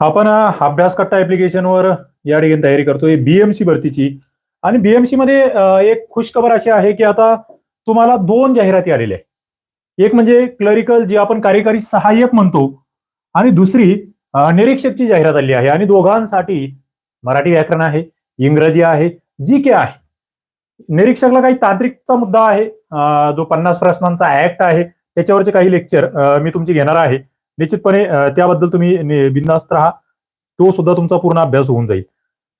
आपण अभ्यासकट्टा अभ्यास कट्टा ऍप्लिकेशनवर या ठिकाणी तयारी करतोय बीएमसी भरतीची. आणि बीएमसी मध्ये एक खुशखबर अशी आहे की आता तुम्हाला दोन जाहिराती आलेल्या आहेत. एक म्हणजे क्लरिकल जी आपण कार्यकारी सहाय्यक म्हणतो आणि दुसरी निरीक्षकची जाहिरात आली आहे. आणि दोघांसाठी मराठी व्याकरण आहे इंग्रजी आहे जी के आहे. निरीक्षकला काही तांत्रिकचा मुद्दा आहे. जो पन्नास प्रश्नांचा ऍक्ट आहे त्याच्यावरचे काही लेक्चर मी तुमची घेणार आहे. निश्चितपणे त्याबद्दल तुम्ही बिंदास्त राहा. तो सुद्धा तुमचा पूर्ण अभ्यास होऊन जाईल.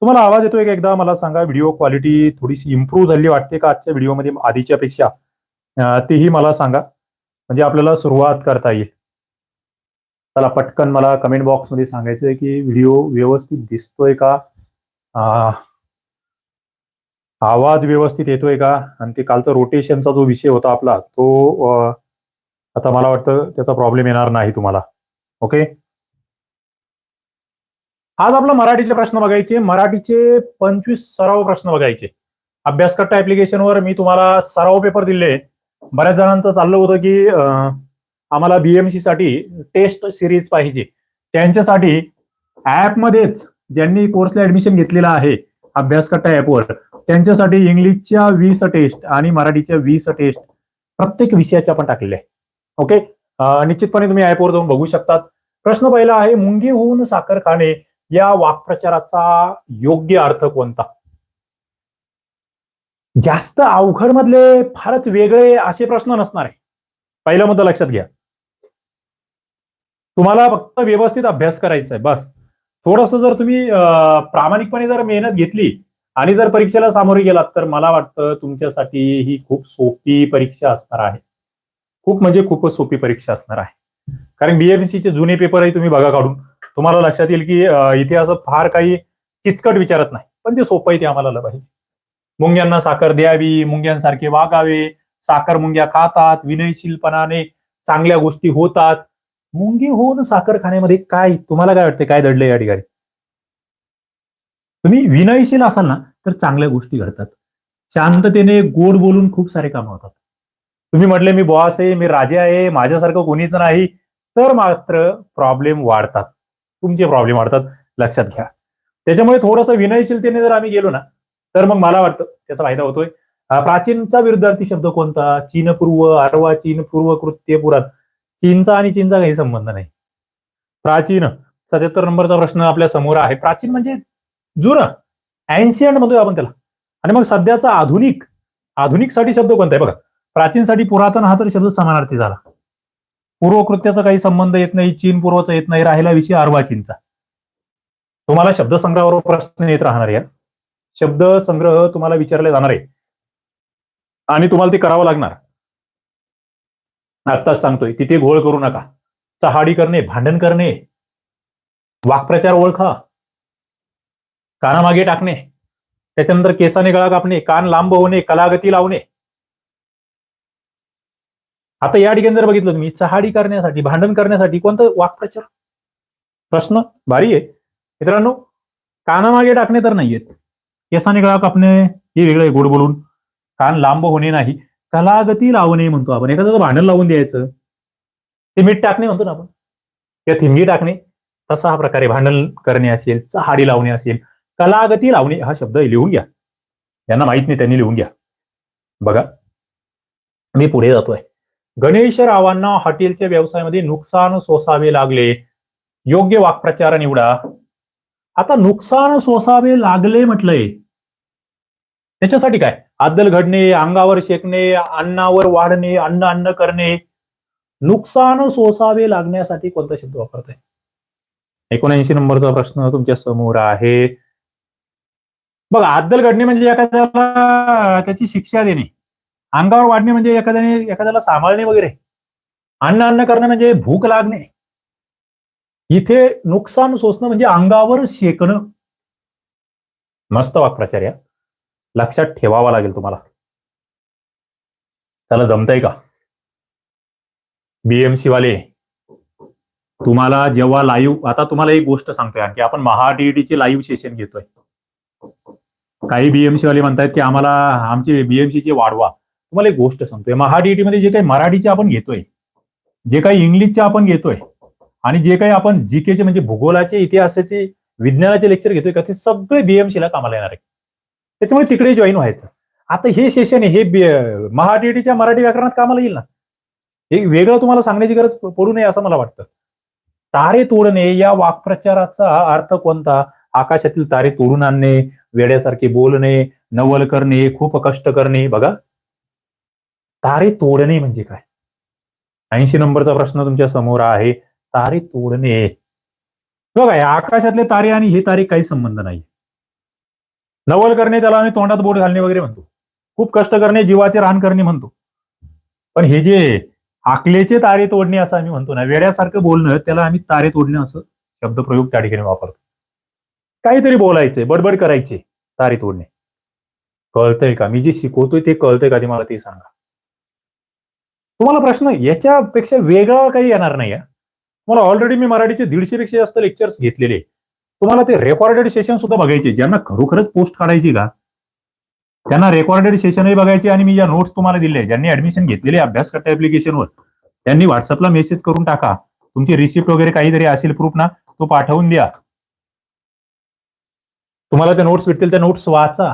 तुम्हाला आवाज येतोय का एकदा? मला सांगा व्हिडिओ क्वालिटी थोडीशी इम्प्रूव्ह झाली वाटते का आजच्या व्हिडिओमध्ये आधीच्या पेक्षा? तेही मला सांगा. म्हणजे आपल्याला सुरुवात करता येईल. चला पटकन मला कमेंट बॉक्समध्ये सांगायचं आहे की व्हिडिओ व्यवस्थित दिसतोय का? आवाज व्यवस्थित येतोय का? आणि ते कालचा रोटेशनचा जो विषय होता आपला तो आता मला वाटतं त्याचा प्रॉब्लेम येणार नाही तुम्हाला. ओके आज आपला मराठीचे प्रश्न बघायचे. मराठीचे पंचवीस सराव प्रश्न बघायचे. अभ्यासकट्टा ऍप्लिकेशनवर मी तुम्हाला सराव पेपर दिले. बऱ्याच जणांचं चाललं होतं की आम्हाला बीएमसी साठी टेस्ट सिरीज पाहिजे. त्यांच्यासाठी ऍपमध्येच ज्यांनी कोर्सला ऍडमिशन घेतलेलं आहे अभ्यासकट्टा ऍपवर त्यांच्यासाठी इंग्लिशच्या वीस टेस्ट आणि मराठीच्या वीस टेस्ट प्रत्येक विषयाच्या पण टाकलेल्या आहे ओके निश्चितपणे तुम्ही ऍपवर जाऊन बघू शकतात. प्रश्न पहिला आहे मुंगी होऊन साखर खाणे या वाक्प्रचाराचा योग्य अर्थ कोणता? जास्त अवघड मधले फारच वेगळे असे प्रश्न नसणार आहे. पहिला मुद्दा लक्षात घ्या. तुम्हाला फक्त व्यवस्थित अभ्यास करायचा आहे बस. थोडस जर तुम्ही प्रामाणिकपणे जर मेहनत घेतली आणि जर परीक्षेला सामोरे गेलात तर मला वाटतं तुमच्यासाठी ही खूप सोपी परीक्षा असणार आहे. खूप म्हणजे खूपच सोपी परीक्षा असणार आहे. कारण बीएमसीचे जुने पेपरही तुम्ही बघा काढून तुम्हाला लक्षात येईल की इथे असं फार काही किचकट विचारत नाही पण जे सोपं आहे ते आम्हाला आलं पाहिजे. मुंग्यांना साखर द्यावी मुंग्यांसारखे वागावे साखर मुंग्या खातात विनयशीलपणाने चांगल्या गोष्टी होतात. मुंगी होऊन साखर खाण्यामध्ये काय तुम्हाला काय वाटते काय दडलंय या ठिकाणी? तुम्ही विनयशील असाल ना तर चांगल्या गोष्टी घडतात. शांततेने गोड बोलून खूप सारे कामं होतात. तुम्ही म्हटले मी बॉस आहे मी राजे आहे माझ्यासारखं कोणीच नाही. तर मात्र प्रॉब्लेम वाढतात. तुमचे प्रॉब्लेम वाढतात. लक्षात घ्या. त्याच्यामुळे थोडंसं विनयशीलतेने जर आम्ही गेलो ना तर मग मला वाटतं त्याचा फायदा होतोय. प्राचीनचा विरुद्धार्थी शब्द कोणता? चीन पूर्व चीन पूर्व कृत्य पुरात. चीनचा आणि चीनचा काही संबंध नाही. प्राचीन सत्याहत्तर नंबरचा प्रश्न आपल्यासमोर आहे. प्राचीन म्हणजे जुनं अँशियंट म्हणतोय आपण त्याला. आणि मग सध्याचा आधुनिक आधुनिकसाठी शब्द कोणता आहे? बघा. प्राचीनसाठी पुरातन हा तर शब्द समानार्थी झाला. पूर्वकृत्याचा काही संबंध येत नाही चीन पूर्वचा येत नाही राहिला विषय अर्वा चीनचा. तुम्हाला शब्दसंग्रहावर प्रश्न येत राहणार या. शब्द संग्रह तुम्हाला विचारले जाणार आहे आणि तुम्हाला ते करावं लागणार. आत्ताच सांगतोय तिथे घोळ करू नका. चहाडी करणे भांडण करणे. वाक्प्रचार ओळखा. कानामागे टाकणे. त्याच्यानंतर केसाने गळा कापणे कान लांब होणे कलागती लावणे. आता या ठिकाणी जर बघितलं तुम्ही चहाडी करण्यासाठी भांडण करण्यासाठी कोणतं वाक्प्रचार? प्रश्न भारी आहे. मित्रांनो कानामागे टाकणे तर नाहीयेत. केसाने गळा कापणे हे वेगळं आहे गोड बोलून. कान लांब होणे नाही. कलागती लावणे म्हणतो आपण. एखादं भांडण लावून द्यायचं ते मीठ टाकणे म्हणतो ना आपण. किंवा थिंगी टाकणे तसा हा प्रकारे भांडण करणे असेल चहाडी लावणे असेल कलागती लावणे हा शब्द लिहून घ्या. यांना माहीत नाही त्यांनी लिहून घ्या. बघा मी पुढे जातोय. गणेशरावांना हॉटेलच्या व्यवसायामध्ये नुकसान सोसावे लागले. योग्य वाक्प्रचार निवडा. आता नुकसान सोसावे लागले म्हटलंय. त्याच्यासाठी काय? आदल घडणे अंगावर शेकणे अन्नावर वाढणे अन्न अन्न करणे. नुकसान सोसावे लागण्यासाठी कोणता शब्द वापरताय? एकोणऐंशी नंबरचा प्रश्न तुमच्यासमोर आहे. बघा आदल घडणे म्हणजे एखाद्याला त्याची शिक्षा देणे. अंगावर वाढणे म्हणजे एखाद्याने एखाद्याला सांभाळणे वगैरे. अन्न अन्न करणं म्हणजे भूक लागणे. इथे नुकसान सोसणं म्हणजे अंगावर शेकणं. मस्त वाक्प्रचार या. लक्षात ठेवावा लागेल तुम्हाला. त्याला जमतंय का? बीएमसी वाले तुम्हाला जेव्हा लाईव्ह आता तुम्हाला एक गोष्ट सांगतोय आणखी. आपण महाडीईडीचे लाईव्ह सेशन घेतोय. काही बीएमसी वाले म्हणतायत की आम्हाला आमची बीएमसीचे वाढवा. तुम्हाला एक गोष्ट सांगतोय. महाडीईटी मध्ये जे काही मराठीचे आपण घेतोय जे काही इंग्लिशचे आपण घेतोय आणि जे काही आपण जीकेचे म्हणजे भूगोलाचे इतिहासाचे विज्ञानाचे लेक्चर घेतोय का ते सगळे बीएमसीला कामाला येणार आहे त्याच्यामुळे तिकडे जॉईन व्हायचं. आता हे सेशन आहे हे महाडीटीच्या मराठी व्याकरणात कामाला येईल ना? हे वेगळं तुम्हाला सांगण्याची गरज पडू नये असं मला वाटतं. तारे तोडणे या वाक्प्रचाराचा अर्थ कोणता? आकाशातील तारे तोडून आणणे वेड्यासारखे बोलणे नवल करणे खूप कष्ट करणे. बघा तारे तोडणे म्हणजे काय? ऐंशी नंबरचा प्रश्न तुमच्यासमोर आहे. तारे तोडणे. बघा या आकाशातले तारे आणि हे तारे काही संबंध नाही नवल करणे त्याला आम्ही तोंडात बोट घालणे वगैरे म्हणतो. खूप कष्ट करणे जीवाचे रान करणे म्हणतो. पण हे जे आकलेचे तारे तोडणे असं आम्ही म्हणतो ना वेड्यासारखं बोलणं त्याला आम्ही तारे तोडणे असं शब्दप्रयोग त्या ठिकाणी वापरतो. काहीतरी बोलायचे बडबड करायचे तारे तोडणे. कळतंय का? मी जे शिकवतोय ते कळतंय का ते मला ते सांगा. तुम्हाला प्रश्न याच्यापेक्षा वेगळा काही येणार नाही हा. तुम्हाला ऑलरेडी मी मराठीचे दीडशे पेक्षा जास्त लेक्चर्स घेतलेले तुम्हाला ते रेकॉर्डेड सेशन सुद्धा बघायचे ज्यांना खरोखरच पोस्ट काढायची का? त्यांना रेकॉर्डेड सेशनही बघायचे आणि मी ज्या नोट्स तुम्हाला दिले ज्यांनी ऍडमिशन घेतलेले अभ्यास कट्टा ऍप्लिकेशनवर त्यांनी व्हॉट्सअपला मेसेज करून टाका. तुमची रिसिप्ट वगैरे काहीतरी असेल प्रूफ ना तो पाठवून द्या. तुम्हाला त्या नोट्स भेटतील त्या नोट्स वाचा.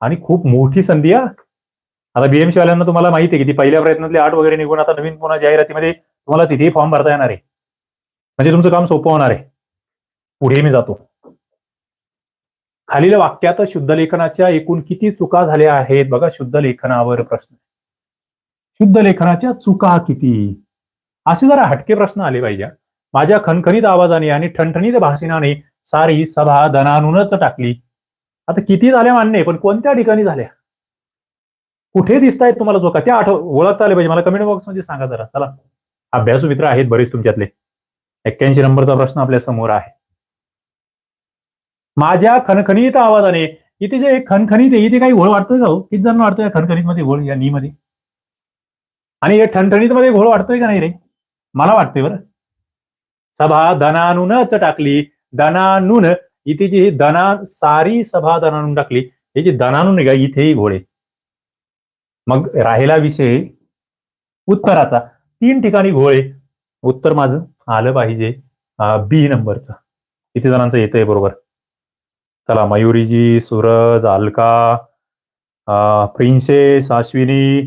आणि खूप मोठी संधी आहे आता बीएमसी वाल्यांना तुम्हाला माहिती आहे की ती पहिल्या प्रयत्नातले आठ वगैरे निघून आता नवीन पुन्हा जाहिरातीमध्ये तुम्हाला तिथेही फॉर्म भरता येणार आहे. म्हणजे तुमचं काम सोपं होणार आहे. पुढे मी जातो. खालील वाक्यात शुद्ध लेखनाच्या एकूण किती चुका झाल्या आहेत? बघा शुद्ध लेखनावर प्रश्न शुद्ध लेखनाच्या चुका किती? असे जरा हटके प्रश्न आले पाहिजे. माझ्या खणखणीत आवाजाने आणि ठणठणीत भाषणाने सारी सभा दनानूनच टाकली. आता किती झाल्या मान्य आहे, पण कोणत्या ठिकाणी झाल्या? कुठे दिसत आहेत तुम्हाला चुका त्या आठव ओळखता आले पाहिजे. मला कमेंट बॉक्समध्ये सांगा जरा. चला. अभ्यासू मित्र आहेत बरेच तुमच्यातले. एक्क्याऐंशी नंबरचा प्रश्न आपल्यासमोर आहे. माझ्या खणखणीत आवाजाने इथे जे खणखणीत आहे इथे काही घोळ वाटतोय का हो? किती जण वाटतोय खणखणीत मध्ये घोळ या नी मध्ये आणि हे ठणठणीत मध्ये घोळ वाटतोय का नाही रे? मला वाटतंय बरं. सभा दनानूनच टाकली. दनानून इथे जी दना सारी सभा दनानून टाकली. हे जे दनानून आहे का इथेही घोळे मग राहिला विषय उत्तराचा तीन ठिकाणी घोळे. उत्तर माझं आलं पाहिजे बी नंबरचं. किती जणांचं येतंय बरोबर? चला मयुरीजी सूरज अलका प्रिन्सेस अश्विनी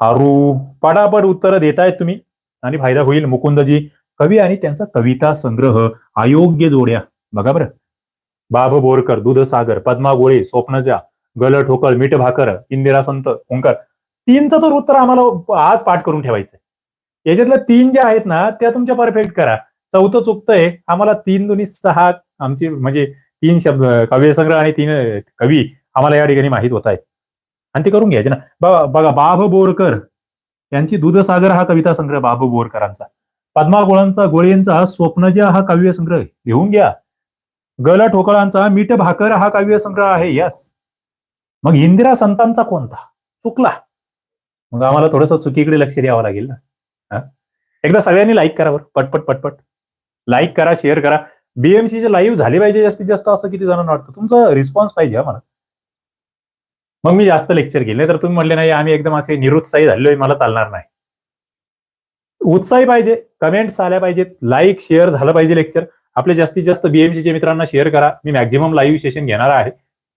हारू पटापट उत्तरं देतायत तुम्ही. आणि फायदा होईल मुकुंदजी. कवी आणि त्यांचा कविता संग्रह अयोग्य जोड्या. बघा बरं. बाब बोरकर दूधसागर पद्मा गोळे स्वप्नजा गल ठोकळ मीठ भाकर इंदिरा संत ओंकार तीनचं तर उत्तर आम्हाला आज पाठ करून ठेवायचंय. याच्यातल्या तीन ज्या आहेत ना त्या तुमच्या परफेक्ट करा. चौथं चुकतंय आम्हाला तीन दोन्ही सहा आमची म्हणजे तीन शब्द काव्यसंग्रह आणि तीन कवी आम्हाला या ठिकाणी माहीत होत आहेत. आणि ते करून घ्यायचे ना. बघा बघा बाभ बोरकर यांची दूधसागर हा कविता संग्रह बाब बोरकरांचा. पद्मा गोळांचा गोळेंचा स्वप्नजा हा काव्य संग्रह. घेऊन घ्या. गल ठोकळांचा मीठ भाकर हा काव्य संग्रह आहे. यस मग इंदिरा संतांचा कोणता? चुकला. मग आम्हाला थोडस चुकीकडे लक्ष द्यावं लागेल ना. एकदा सगळ्यांनी लाईक करा बरं. पटपट पटपट. लाईक करा शेअर करा. बीएमसी चे लाईव्ह झाले पाहिजे जास्तीत जास्त असं किती जणांना वाटतं? तुमचा रिस्पॉन्स पाहिजे हा मला. मग मी जास्त लेक्चर केले तर तुम्ही म्हणले नाही आम्ही एकदम असे निरुत्साही झालोय मला चालणार नाही. उत्साही पाहिजे. कमेंट्स आल्या पाहिजेत. लाईक शेअर झालं पाहिजे लेक्चर आपले जास्तीत जास्त बीएमसीच्या मित्रांना शेअर करा. मी मॅक्झिमम लाईव्ह सेशन घेणार आहे.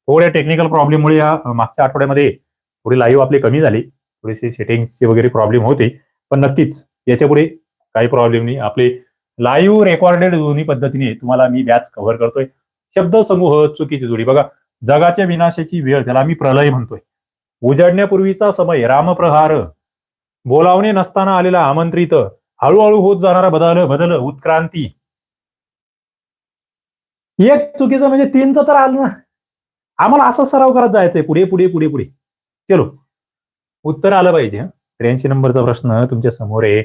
थोड्या टेक्निकल प्रॉब्लेममुळे या मागच्या आठवड्यामध्ये थोडी लाईव्ह आपली कमी झाली. थोडेसे सेटिंग्सचे वगैरे प्रॉब्लेम होते. पण नक्कीच याच्यापुढे काही प्रॉब्लेम नाही. आपले लाईव्ह रेकॉर्डेड दोन्ही पद्धतीने तुम्हाला मी बॅच कव्हर करतोय. शब्द समूह चुकीची जोडी. बघा जगाच्या विनाशाची वेळ त्याला मी प्रलय म्हणतोय. उजाडण्यापूर्वीचा समय रामप्रहार. बोलावणे नसताना आलेला आमंत्रित. हळूहळू होत जाणारा बदल बदल उत्क्रांती. एक चुकीचं म्हणजे तीनचं तर आलं ना. आम्हाला असा सराव करत जायचंय. पुढे पुढे पुढे पुढे. चलो. उत्तर आलं पाहिजे त्र्याऐंशी नंबरचा प्रश्न तुमच्यासमोर आहे.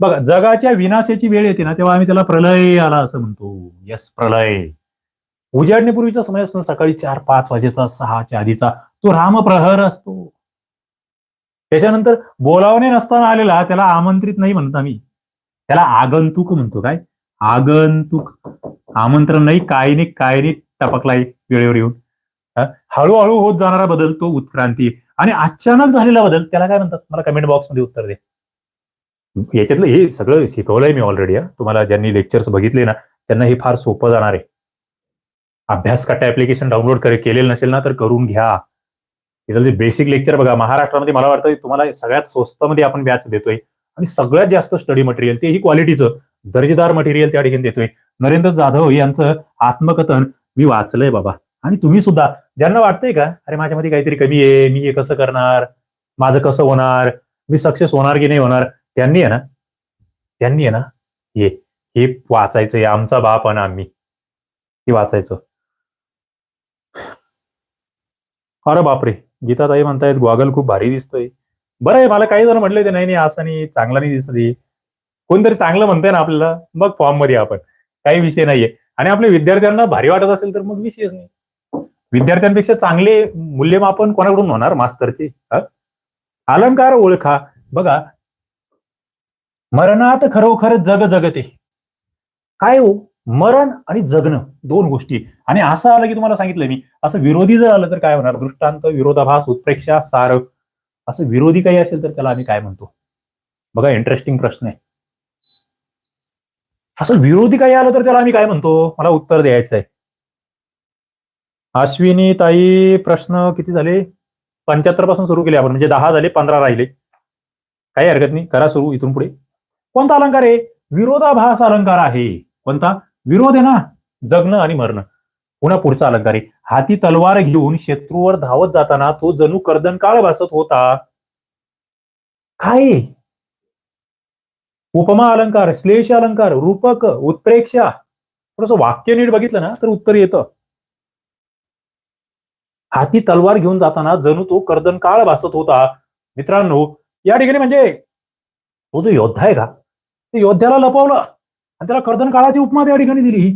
बघा जगाच्या विनाशाची वेळ येते ना तेव्हा आम्ही त्याला प्रलय आला असं म्हणतो. यस प्रलय. उजाडण्यापूर्वीचा समय असतो सकाळी चार पाच वाजेचा सहाच्या आधीचा. तो रामप्रहर असतो. त्याच्यानंतर बोलावणे नसताना आलेला त्याला आमंत्रित नाही म्हणत आम्ही. त्याला आगंतुक म्हणतो काय? आगंतुक. आमंत्रण नाही काय नाही काय नाही. टपकलाय वेळेवर येऊन. हळूहळू होत जाणारा बदल तो उत्क्रांती. आणि अचानक झालेला बदल त्याला काय म्हणतात? मला कमेंट बॉक्समध्ये उत्तर दे. याच्यातलं हे सगळं शिकवलंय मी ऑलरेडी तुम्हाला ज्यांनी लेक्चर्स बघितले ना त्यांना हे फार सोपं जाणार आहे. अभ्यास कट्टा ऍप्लिकेशन डाउनलोड करे केलेलं नसेल ना तर करून घ्या. इथं जे बेसिक लेक्चर बघा महाराष्ट्रामध्ये मला वाटतं तुम्हाला सगळ्यात स्वस्तमध्ये आपण बॅच देतोय. आणि सगळ्यात जास्त स्टडी मटेरियल तेही क्वालिटीचं दर्जेदार मटेरियल त्या ठिकाणी देतोय. नरेंद्र जाधव यांचं आत्मकथन मी वाचलंय बाबा. आणि तुम्ही सुद्धा ज्यांना वाटतंय का अरे माझ्यामध्ये काहीतरी कमी आहे मी हे कसं करणार माझं कसं होणार मी सक्सेस होणार की नाही होणार? त्यांनी आहे ना त्यांनी आहे ना हे हे वाचायचं आमचा बाप आणि आम्ही. हे वाचायचं. अरे बापरे गीताताई म्हणतायत गॉगल खूप भारी दिसतोय. बरं आहे मला काही जण म्हटले ते नाही नाही असं नाही चांगला नाही दिसत कोणतरी चांगलं म्हणतंय ना आपल्याला मग फॉर्ममध्ये आपण. काही विषय नाहीये. आणि आपल्या विद्यार्थ्यांना भारी वाटत असेल तर मग विषयच नाही. विद्यार्थ्यांपेक्षा चांगले मूल्यमापन कोणाकडून होणार मास्तरचे? अलंकार ओळखा. बघा. मरणात खरोखर जग जगते. काय हो? मरण आणि जगणं दोन गोष्टी. आणि असं आलं की तुम्हाला सांगितलं मी. असं विरोधी जर आलं तर काय होणार? दृष्टांत विरोधाभास उत्प्रेक्षा सार. असं विरोधी काही असेल तर त्याला आम्ही काय म्हणतो? बघा इंटरेस्टिंग प्रश्न आहे. असं विरोधी काही आलं तर त्याला आम्ही काय म्हणतो? मला उत्तर द्यायचं आहे अश्विनी ताई प्रश्न किती झाले? पंच्याहत्तरपासून सुरू केले आपण म्हणजे दहा झाले पंधरा राहिले. काही हरकत नाही करा सुरू इथून पुढे. कोणता अलंकार आहे? विरोधाभास अलंकार आहे. कोणता? विरोध आहे ना? जगणं आणि मरणं. पुन्हा पुढचा अलंकार आहे. हाती तलवार घेऊन शत्रूवर धावत जाताना तो जणू कर्दन काळ भासत होता. काय? उपमा अलंकार श्लेष अलंकार रूपक उत्प्रेक्षा. थोडस वाक्य नीट बघितलं ना तर उत्तर येतं. हाती तलवार घेऊन जाताना जणू तो कर्दन काळ भासत होता. मित्रांनो या ठिकाणी म्हणजे तो जो योद्धा आहे का ते योद्ध्याला लपवलं आणि त्याला कर्दन काळाची उपमा त्या ठिकाणी दिली.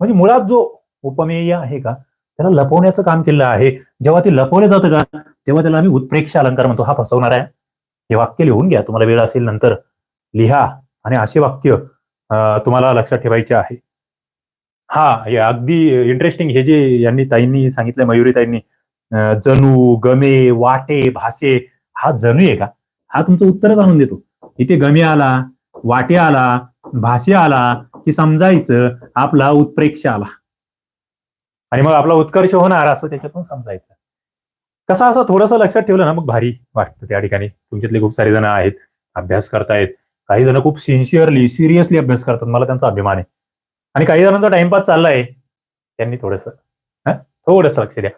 म्हणजे मुळात जो उपमेय आहे का त्याला लपवण्याचं काम केलं आहे. जेव्हा ते लपवलं जातं का तेव्हा त्याला आम्ही उत्प्रेक्ष अलंकार म्हणतो. हा फसवणार आहे. हे वाक्य लिहून घ्या. तुम्हाला वेळ असेल नंतर लिहा आणि असे वाक्य तुम्हाला लक्षात ठेवायचे आहे. हा हे अगदी इंटरेस्टिंग हे जे यांनी ताईंनी सांगितलं मयुरी ताईंनी जणू गमे वाटे भासे हा जणू आहे का? हा तुमचं उत्तरच आणून देतो. इथे गमे आला वाटे आला भाषे आला की समजायचं आपला उत्प्रेक्ष आला. आणि मग आपला उत्कर्ष होणार असं त्याच्यातून समजायचं. कसं असं थोडंसं लक्षात ठेवलं ना मग भारी वाटतं त्या ठिकाणी. तुमच्यातले खूप सारे जण आहेत अभ्यास करतायत. काही जण खूप सिन्सिअरली सिरियसली अभ्यास करतात. मला त्यांचा अभिमान आहे. आणि काही जणांचा टाइमपास चाललाय. त्यांनी थोडस थोडस लक्ष द्या.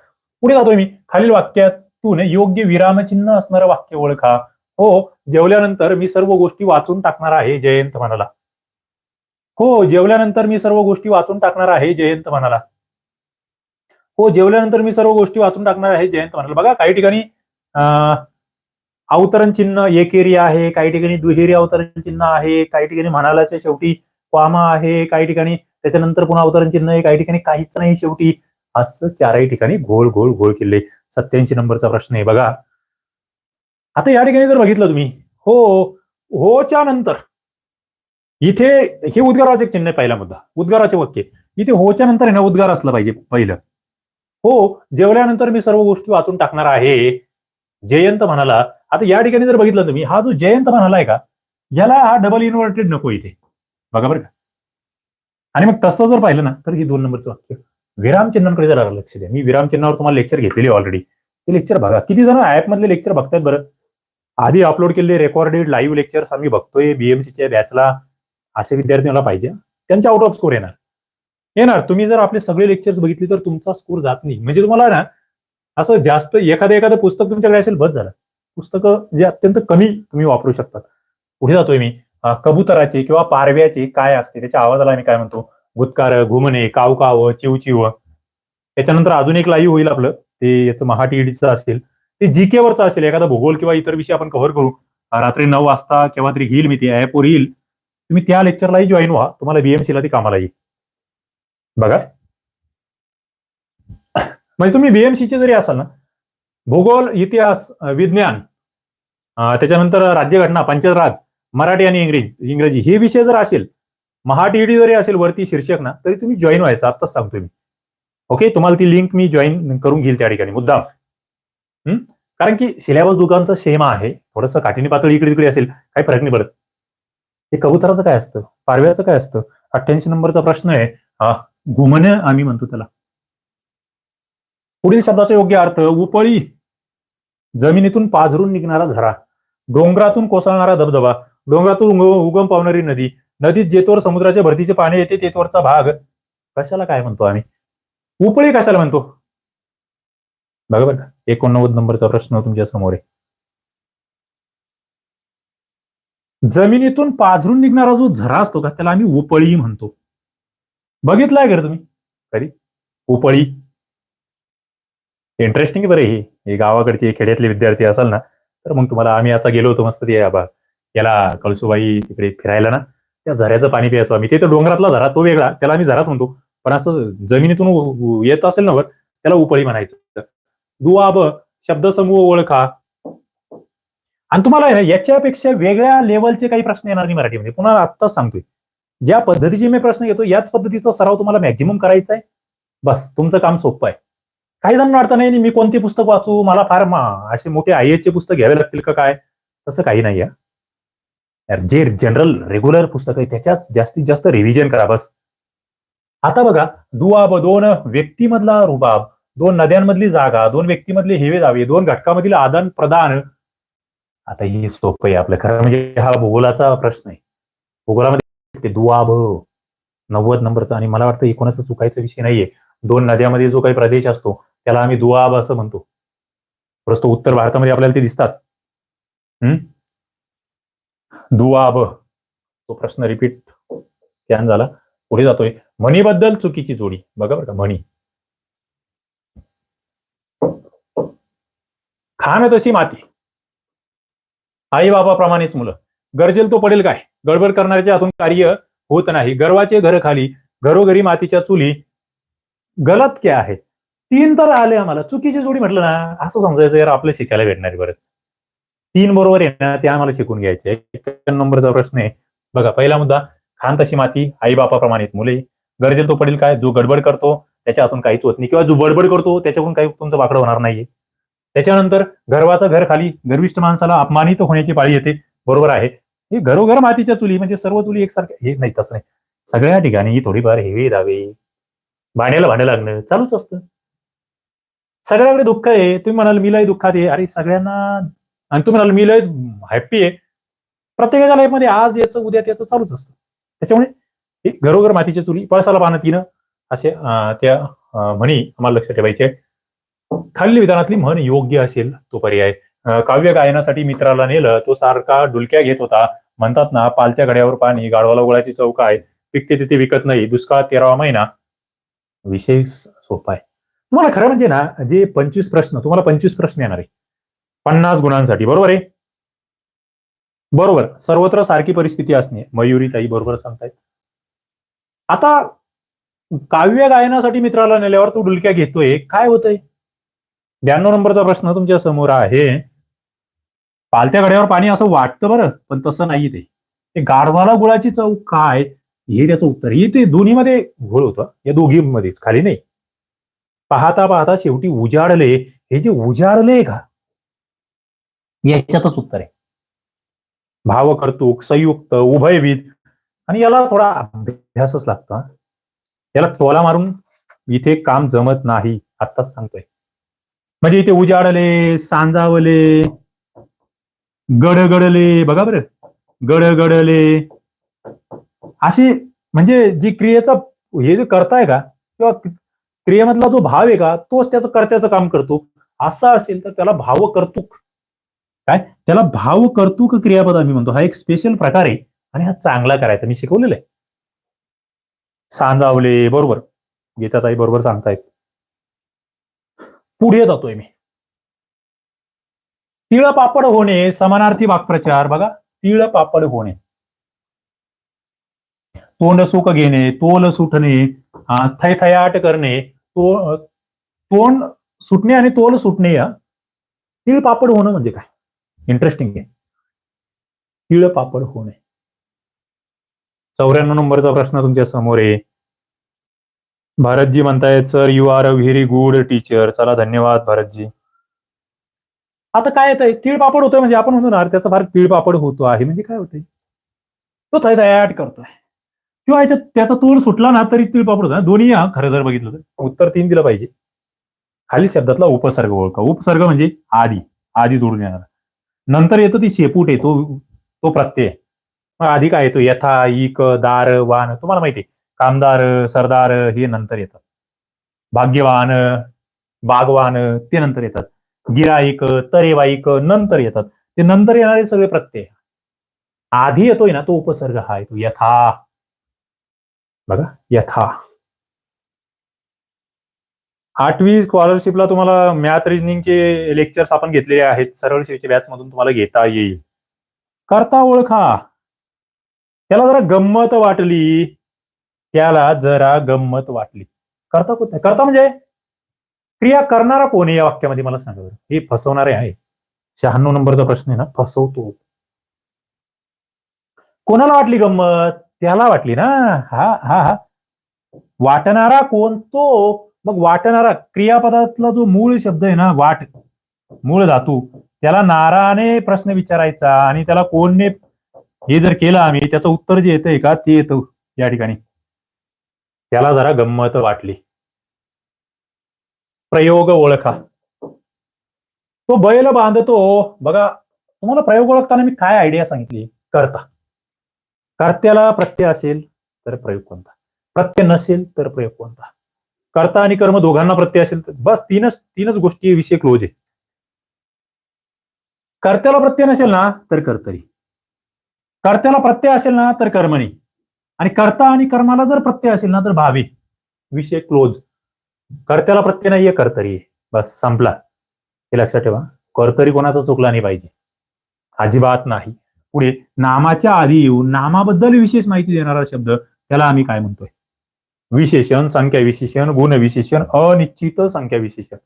पुढे जातोय मी. खालील वाक्यातून योग्य विरामचिन्ह असणारं वाक्य ओळखा. हो जेवल्यानंतर मी सर्व गोष्टी वाचून टाकणार आहे जयंत म्हणाला. हो जेवल्यानंतर मी सर्व गोष्टी वाचून टाकणार आहे जयंत म्हणाला. हो जेवल्यानंतर मी सर्व गोष्टी वाचून टाकणार आहे जयंत म्हणाला. बघा काही ठिकाणी अवतरण चिन्ह एकेरी आहे काही ठिकाणी दुहेरी अवतरण चिन्ह आहे काही ठिकाणी म्हणालाच्या शेवटी क्वामा आहे काही ठिकाणी त्याच्यानंतर पुन्हा अवतरण चिन्ह आहे काही ठिकाणी काहीच नाही शेवटी. असं चारही ठिकाणी घोळ घोळ घोळ केले. सत्याऐंशी नंबरचा प्रश्न आहे बघा. आता या ठिकाणी जर बघितलं तुम्ही हो होच्या नंतर इथे हे उद्गाराचे चिन्ह पहिला मुद्दा उद्गाराचे वाक्य. इथे होच्या नंतर आहे ना उद्गार असला पाहिजे पहिलं. हो जेवल्यानंतर मी सर्व गोष्टी वाचून टाकणार आहे. जयंत म्हणाला आता या ठिकाणी जर बघितलं तुम्ही हा जो जयंत म्हणालाय का याला हा डबल इन्व्हर्टेड नको इथे. बघा बरं का. आणि मग तसं जर पाहिलं ना तर ही दोन नंबरचं वाक्य. विरामचिन्हांकडे जरा लक्ष द्या. मी विरामचिन्हावर तुम्हाला लेक्चर घेतलेली ऑलरेडी ते लेक्चर बघा. किती जण ऍप मधले लेक्चर बघतायत बरं? आधी अपलोड केलेले रेकॉर्डेड लाईव्ह लेक्चर्स आम्ही बघतोय. बीएमसीच्या बॅचला असे विद्यार्थी मला पाहिजे. त्यांच्या आउट ऑफ स्कोर येणार. येणार. तुम्ही जर आपले सगळे लेक्चर्स बघितले तर तुमचा स्कोर जात नाही. म्हणजे तुम्हाला ना असं जास्त एखादं एखादं पुस्तक तुमच्याकडे असेल बस झालं. पुस्तकं जे अत्यंत कमी तुम्ही वापरू शकतात. पुढे जातोय मी. कबुतराचे किंवा पारव्याचे काय असते त्याच्या आवाजाला आम्ही काय म्हणतो? गुतकार घुमणे काव काव चिव त्याच्यानंतर अजून एक लाईव्ह होईल आपलं ते याचं महाटी ईडीचं असेल. ते जीके वरचं असेल एखादा भूगोल किंवा इतर विषय आपण कव्हर करू. रात्री नऊ वाजता केव्हा तरी घेईल मी ते ऍपवर येईल. तुम्ही त्या लेक्चरलाही जॉईन व्हा तुम्हाला बीएमसी ला ती कामाला येईल. बघा. म्हणजे तुम्ही बीएमसीचे जरी असाल ना भूगोल इतिहास विज्ञान त्याच्यानंतर राज्यघटना पंचराज मराठी आणि इंग्रजी इंग्रजी हे विषय जर असेल महाटीडी जरी असेल वरती शीर्षक ना तरी तुम्ही जॉईन व्हायचं आत्ताच सांगतोय मी. ओके तुम्हाला ती लिंक मी जॉईन करून घेईल त्या ठिकाणी मुद्दाम. कारण की सिलेबस दुकानचं सेम आहे. थोडंसं काठीणी पातळी इकडे तिकडे असेल काही फरक नाही पडत. हे कबुतराचं काय असतं? पारव्याचं काय असतं? अठ्ठ्याऐंशी नंबरचा प्रश्न आहे. हा घुमणे आम्ही म्हणतो त्याला. पुढील शब्दाचा योग्य अर्थ उपळी. जमिनीतून पाझरून निघणारा झरा. डोंगरातून कोसळणारा धबधबा. डोंगरातून उगम पावणारी नदी. नदीत जेतवर समुद्राच्या भरतीचे पाणी येते तेतवरचा भाग. कशाला काय म्हणतो आम्ही? उपळी कशाला म्हणतो? बघा बघा एकोणनव्वद नंबरचा प्रश्न तुमच्यासमोर आहे. जमिनीतून पाझरून निघणारा जो झरा असतो का त्याला आम्ही उपळी म्हणतो. बघितलाय घर तुम्ही? कधी? उपळी. इंटरेस्टिंग बरं हे. हे गावाकडचे खेड्यातले विद्यार्थी असाल ना तर मग तुम्हाला आम्ही आता गेलो होतो मस्त ते याला कळसुबाई तिकडे फिरायला ना. त्या झऱ्याचं पाणी प्यायचो आम्ही. ते तर डोंगरातला झरा तो वेगळा. त्याला आम्ही झराच म्हणतो. पण असं जमिनीतून येत असेल ना वर त्याला उपळी म्हणायचं. दुआब शब्दसमूह ओळखा. आणि तुम्हाला आहे ना याच्यापेक्षा वेगळ्या लेवलचे काही प्रश्न येणार नाही मराठीमध्ये. पुन्हा आत्ताच सांगतोय. ज्या पद्धतीचे मी प्रश्न घेतो याच पद्धतीचा सराव तुम्हाला मॅक्झिमम करायचा आहे. बस तुमचं काम सोपं आहे. काही जण वाटतं नाही मी कोणते पुस्तक वाचू? मला फार मा- असे मोठे आय चे पुस्तक घ्यावे लागतील का काय? तसं काही नाही आहे. यार जे जनरल रेग्युलर पुस्तक आहे त्याच्याच जास्तीत जास्त रिव्हिजन करा बस. आता बघा दुआब दोन व्यक्तीमधला रुबाब दोन नद्यांमधली जागा दोन व्यक्तीमधले हेवे दावे दोन घटकामधील आदान प्रदान. आता हे सोपं आहे आपलं. खरं म्हणजे हा भूगोलाचा प्रश्न आहे. भूगोलामध्ये ते दुआब नव्वद नंबरचा आणि मला वाटतं कोणाचा चुकायचा विषय नाहीये. दोन नद्यामध्ये जो काही प्रदेश असतो त्याला आम्ही दुआब असं म्हणतो. प्रस्त उत्तर भारतामध्ये आपल्याला ते दिसतात. हम्म दुआब. तो प्रश्न रिपीट स्कॅन झाला. पुढे जातोय. म्हणीबद्दल चुकीची जोडी. बघा बरं का म्हणी. खान तशी माती. आई बाबाप्रमाणेच मुलं. गरजेल तो पडेल काय? गडबड करणाऱ्याचे अजून कार्य होत नाही. गर्वाचे घर खाली घरोघरी मातीच्या चुली. गलत क्या आहे? तीन तर आले आम्हाला. चुकीची जोडी म्हटलं ना असं समजायचं यार आपलं शिकायला भेटणार बरं तीन बरोबर आहे ना ते आम्हाला शिकून घ्यायचे. एक नंबरचा प्रश्न आहे. बघा पहिला मुद्दा खान तशी माती आई बापाप्रमाणेच मुले. गरजेल तो पडेल काय? जो गडबड करतो त्याच्या हातून काहीच होत नाही. किंवा जो बडबड करतो त्याच्याकडून काही तुमचं वाकडं होणार नाहीये. त्याच्यानंतर गर्वाचं घर खाली गर्विष्ठ माणसाला अपमानित होण्याची पाळी येते. बरोबर आहे. हे घरोघर मातीच्या चुली म्हणजे सर्व चुली एकसारख्या हे नाही तसं नाही. सगळ्या ठिकाणी थोडीफार हेवे दावे भांड्याला भांडं लागणं चालूच असतं. सगळ्याकडे दुःख आहे. तुम्ही म्हणाल मी लय दुःखात आहे. अरे सगळ्यांना आणि तुम्ही म्हणाल मी लय हॅप्पी आहे. प्रत्येकाच्या लाईफमध्ये आज याचं उद्या त्याचं चालूच असतं. त्याच्यामुळे घरोघर मातीच्या चुली पळसाला पानं तिनं असे त्या म्हणी आम्हाला लक्ष ठेवायचे खालील विधानातली म्हण योग्य असेल तो पर्याय. काव्य गायनासाठी मित्राला नेलं तो सारखा डुलक्या घेत होता. म्हणतात ना पालच्या घड्यावर पाणी गाढवाला गोळ्याची चौक आहे पिकते तिथे विकत नाही दुष्काळ तेरावा महिना. विषय सोपा आहे. तुम्हाला खरं म्हणजे ना जे पंचवीस प्रश्न तुम्हाला पंचवीस प्रश्न येणार आहे. पन्नास गुणांसाठी बरोबर आहे? बरोबर. सर्वत्र सारखी परिस्थिती असणे. मयुरी ताई बरोबर सांगतायत. आता काव्य गायनासाठी मित्राला नेल्यावर तो डुलक्या घेतोय. काय होतंय? ब्याण्णव नंबरचा प्रश्न तुमच्यासमोर आहे. पालत्या घड्यावर पाणी असं वाटतं बरं पण तसं नाही ते. ते गाढवाला गुळाची चव काय? हे त्याचं उत्तर. हे ते दोन्हीमध्ये घोळ होतं. या दोघीमध्येच. खाली नाही. पाहता पाहता शेवटी उजाडले. हे जे उजाडले का? याच्यातच उत्तर आहे. भावकर्तुक संयुक्त उभयविध आणि याला थोडा अभ्यासच लागतो याला टोला मारून इथे काम जमत नाही आत्ताच सांगतोय. म्हणजे इथे उजाडले सांजावले गडगडले बघा बरं. गडगडले. असे म्हणजे जी क्रियेचा हे जे करताय का किंवा क्रियेमधला जो भाव आहे का तोच त्याचं कर्त्याचं काम करतो. असा असेल तर त्याला भाव कर्तुक काय? त्याला भाव कर्तुक क्रियापद आम्ही म्हणतो. हा एक स्पेशल प्रकार आहे आणि हा चांगला करायचा. मी शिकवलेला आहे. सांजावले बरोबर. गीताताई बरोबर सांगतायत. पुढे जातोय मी. तिळ पापड होणे समानार्थी वाक्प्रचार. बघा तिळ पापड होणे. तोंड सुख घेणे तोल सुटणे हा, थैथयाट करणे तो तोंड सुटणे आणि तोल सुटणे या तिळ पापड होणं म्हणजे काय? इंटरेस्टिंग आहे. तिळ पापड होणे. चौऱ्याण्णव नंबरचा प्रश्न तुमच्यासमोर आहे. भारतजी म्हणतायत sir you are a very good teacher चला धन्यवाद भारतजी. आता काय येत आहे पापड होतोय म्हणजे आपण म्हणतो ना त्याचा फार तीळ पापड होतो आहे. म्हणजे काय होतंय? तो ऍड करतोय. किंवा याच्यात त्याचा तोड सुटला ना तरी तिळपापड होता दोन्ही हा खरं जर बघितलं तर. उत्तर तीन दिलं पाहिजे. खाली शब्दातला उपसर्ग ओळखा. उपसर्ग म्हणजे आधी. आधी जोडून येणार. नंतर येतो ती शेपूट आहे तो तो प्रत्यय. मग आधी काय येतो यथा इक दार वान तुम्हाला माहिती कामदार सरदार हे नंतर येतात भाग्यवान बागवान ते नंतर येतात. गिराईक तरेवाईक नंतर येतात. ते नंतर येणारे सगळे प्रत्यय. आधी येतोय ना तो उपसर्ग हा येतो. यथा. बघा यथा. आठवी स्कॉलरशिपला तुम्हाला मॅथ रिजनिंगचे लेक्चर्स आपण घेतलेले आहेत. सरळ शिवच्या बॅच मधून तुम्हाला घेता येईल. करता ओळखा त्याला जरा गंमत वाटली. त्याला जरा गंमत वाटली. करता कुठे? करता म्हणजे? क्रिया करणारा कोण या वाक्यामध्ये मला सांगा बरं. हे फसवणारे आहे शहाण्णव नंबरचा प्रश्न आहे ना? फसवतो. कोणाला वाटली गंमत? त्याला वाटली ना? हा हा हा. वाटणारा कोण? तो मग वाटणारा क्रियापदातला जो मूळ शब्द आहे ना वाट मूळ धातू त्याला नाराने प्रश्न विचारायचा आणि त्याला कोणने हे जर केलं आम्ही त्याचं उत्तर जे येतंय का ते येतं या ठिकाणी. त्याला जरा गंमत वाटली. प्रयोग ओळखा. तो बैल बांधतो. बघा तुम्हाला प्रयोग ओळखताना मी काय आयडिया सांगितली? करता. कर्त्याला प्रत्यय असेल तर प्रयोग कोणता? प्रत्यय नसेल तर प्रयोग कोणता? कर्ता आणि कर्म दोघांना प्रत्यय असेल तर बस तीनच तीनच गोष्टी विषय क्लोज आहे. कर्त्याला प्रत्यय नसेल ना तर कर्तरी. कर्त्याला प्रत्यय असेल ना तर कर्मणी. आणि कर्ता आणि कर्माला जर प्रत्यय असेल ना तर भावी. विषय क्लोज कर्त्याला प्रत्यय नाहीये कर्तरी बस संपला. हे लक्षात ठेवा. कर्तरी कोणाचा चुकला नाही पाहिजे. अजिबात नाही. पुढे नामाच्या आधी येऊन नामाबद्दल विशेष माहिती देणारा शब्द त्याला आम्ही काय म्हणतोय? विशेषण संख्या विशेषण गुण विशेषण अनिश्चित संख्या विशेषण.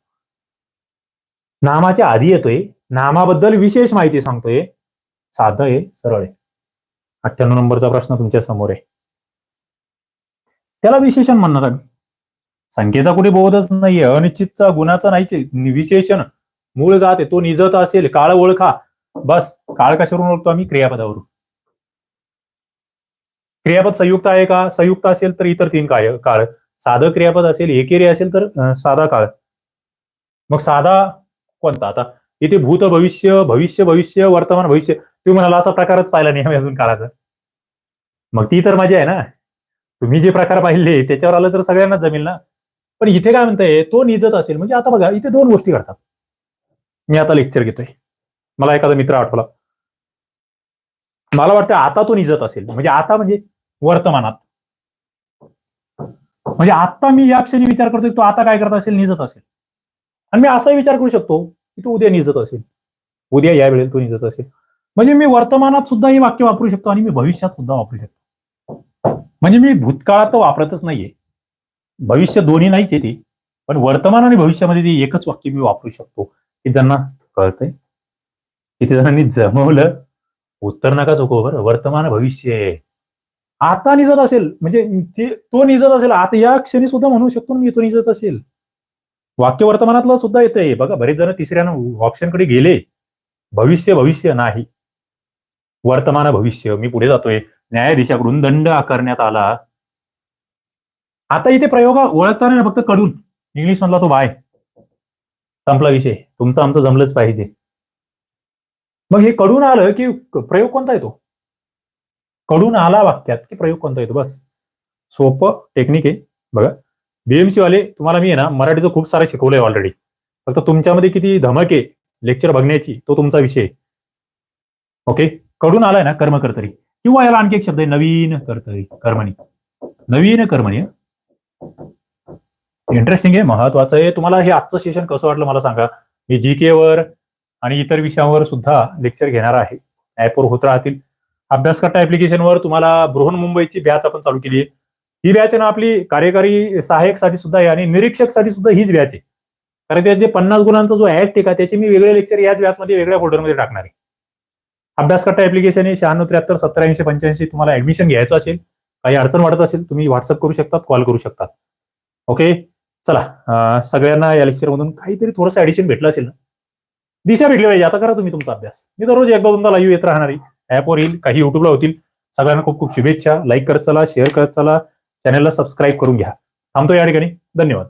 नामाच्या आधी येतोय. नामाबद्दल विशेष माहिती सांगतोय. साधं आहे सरळ आहे. अठ्ठ्याण्णव नंबरचा प्रश्न तुमच्यासमोर आहे. त्याला विशेषण म्हणणार आम्ही. संख्येचा कुठे बोधच नाहीये अनिश्चितचा गुणाचा नाही विशेषण. मूळ जात आहे तो निजत असेल काळ ओळखा. बस काळ कशावरून ओळखतो आम्ही? क्रियापदावरून. क्रियापद संयुक्त आहे का? संयुक्त असेल तर इतर तीन काय काळ. साधं क्रियापद असेल एकेरी असेल तर साधा काळ. मग साधा कोणता? आता इथे भूत भविष्य भविष्य भविष्य वर्तमान भविष्य. तुम्ही म्हणाला असा प्रकारच पाहिला नाही आम्ही अजून काळाचा. मग ती तर मजा आहे ना? तुम्ही जे प्रकार पाहिले त्याच्यावर आलं तर सगळ्यांनाच जमेल ना? पण इथे काय म्हणताय तो निजत असेल. म्हणजे आता बघा इथे दोन गोष्टी घडतात. मी आता लेक्चर घेतोय. मला एखादा मित्र आठवला. मला वाटतं आता तो निजत असेल. म्हणजे आता म्हणजे वर्तमानात. म्हणजे आता मी या क्षणी विचार करतोय तो आता काय करत असेल निजत असेल. आणि मी असाही विचार करू शकतो की तो उद्या निजत असेल. उद्या या वेळेला तो निजत असेल. म्हणजे मी वर्तमानात सुद्धा हे वाक्य वापरू शकतो आणि मी भविष्यात सुद्धा वापरू शकतो. म्हणजे मी भूतकाळात तर वापरतच नाहीये. भविष्य दोन्ही नाहीच आहे पण वर्तमान आणि भविष्यामध्ये ते एकच वाक्य मी वापरू शकतो. की ज्यांना कळतंय किती जणांनी जमवलं उत्तर नका चुकव बरं. वर्तमान भविष्य आता निजत असेल म्हणजे ते तो निजत असेल आता या क्षणी सुद्धा म्हणू शकतो ना मी तो निजत असेल. वाक्य वर्तमानातलं सुद्धा येतंय बघा बरेच जण तिसऱ्या ऑप्शनकडे गेले. भविष्य भविष्य नाही. वर्तमान भविष्य. मी पुढे जातोय. न्यायाधीशाकडून दंड आकारण्यात आला. आता इथे प्रयोग ओळखताना फक्त कडून. इंग्लिश मधला तो बाय. संपला विषय. तुमचं आमचं जमलंच पाहिजे. मग हे कडून आलं की प्रयोग कोणता येतो? कडून आला वाक्यात की प्रयोग कोणता येतो? बस. सोपं टेक्निक आहे. बघा. बीएमसी वाले तुम्हाला मी आहे ना मराठीचं खूप सारं शिकवलंय ऑलरेडी फक्त तुमच्यामध्ये किती धमक आहे लेक्चर बघण्याची तो तुमचा विषय ओके कडून आलाय ना कर्म कर्तरी. किंवा याला आणखी एक शब्द आहे नवीन कर्तरी कर्मणी. नवीन कर्मणी इंटरेस्टिंग आहे महत्वाचं आहे. तुम्हाला हे आजचं सेशन कसं वाटलं मला सांगा. मी जी के वर आणि इतर विषयांवर सुद्धा लेक्चर घेणार आहे. ऍपवर होत राहतील. अभ्यासकर्ता ऍप्लिकेशनवर तुम्हाला बृहन्मुंबईची बॅच आपण चालू केली आहे. ही बॅच आहे ना आपली कार्यकारी सहाय्यकसाठी सुद्धा आहे आणि निरीक्षकसाठी सुद्धा हीच बॅच आहे. कारण त्यात जे पन्नास गुणांचा जो ऍक्ट आहे का त्याचे मी वेगळे लेक्चर याच बॅचमध्ये वेगळ्या फोल्डरमध्ये टाकणार आहे. अभ्यासकर्ता ऍप्लिकेशन आहे शहाण्णव त्र्याहत्तर सत्तर ऐंशी पंच्याऐंशी तुम्हाला ऍडमिशन घ्यायचं असेल काही अडचण वाटत असेल तुम्ही व्हॉट्सअप करू शकतात कॉल करू शकतात. ओके चला सगळ्यांना या लेक्चरमधून काहीतरी थोडंसं ऍडिशन भेटलं असेल ना? दिशा भेटली पाहिजे आता करा तुम्ही तुमचा अभ्यास. मी दररोज एकदा दोनदा लाईव्ह येत राहणार. आहे ऍपवर येईल काही युट्यूबला होतील. सगळ्यांना खूप खूप शुभेच्छा. लाईक करत चला शेअर करत चला. चॅनलला सबस्क्राईब करून घ्या. थांबतो या ठिकाणी. धन्यवाद.